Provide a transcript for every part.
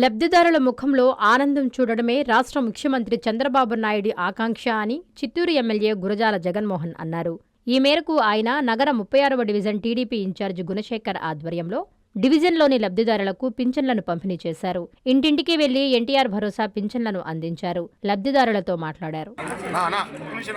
లబ్ధిదారుల ముఖంలో ఆనందం చూడడమే రాష్ట్ర ముఖ్యమంత్రి చంద్రబాబు నాయుడి ఆకాంక్ష అని చిత్తూరు ఎమ్మెల్యే గురజాల జగన్మోహన్ అన్నారు. ఈ మేరకు ఆయన నగర ముప్పై ఆరవ డివిజన్ టీడీపీ ఇన్ఛార్జ్ గుణశేఖర్ ఆధ్వర్యంలో డివిజన్లోని లబ్ధిదారులకు పింఛన్లను పంపిణీ చేశారు. ఇంటింటికి వెళ్ళి ఎన్టీఆర్ భరోసా పింఛన్లను అందించారు. లబ్ధిదారులతో మాట్లాడారు. కొంచెం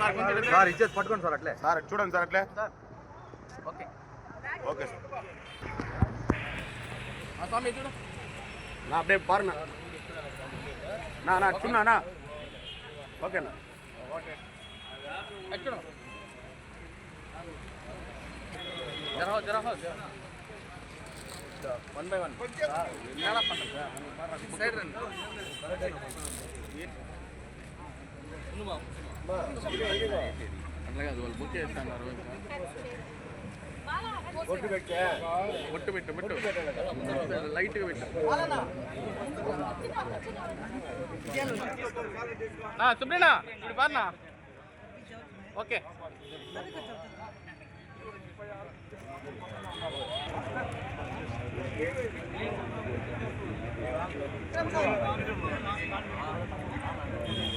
సార్ ఇచ్చేసి పట్టుకోండి సార్ అట్లే. సార్ చూడండి సార్ అట్లే. ఓకే. Okay sir. నా అప్పుడే పారునా నా. నా చూడనా నా. ఓకేనా ఓకే. చూడు. జరహో జరహో వన్ బై వన్. సైడ్ రండి. అట్లా కాదు వాళ్ళు బుక్ చేస్తున్నారు ఒట్టు పెట్టు పెట్టు లైట్గా పెట్టు సుబ్రీనా ఇప్పుడు పార్నా ఓకే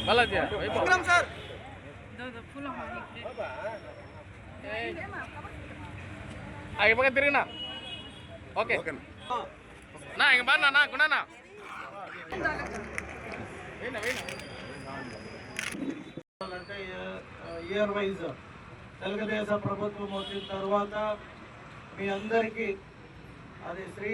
బాలాజీ వైభవ్ సార్ ఇవ్వక తిరిగినా? ఓకే. నా ఇంక బాగా నా గుణనా? అంటే ఇయర్ వైజ్ తెలుగుదేశం ప్రభుత్వం వచ్చిన తర్వాత మీ అందరికీ అది శ్రీ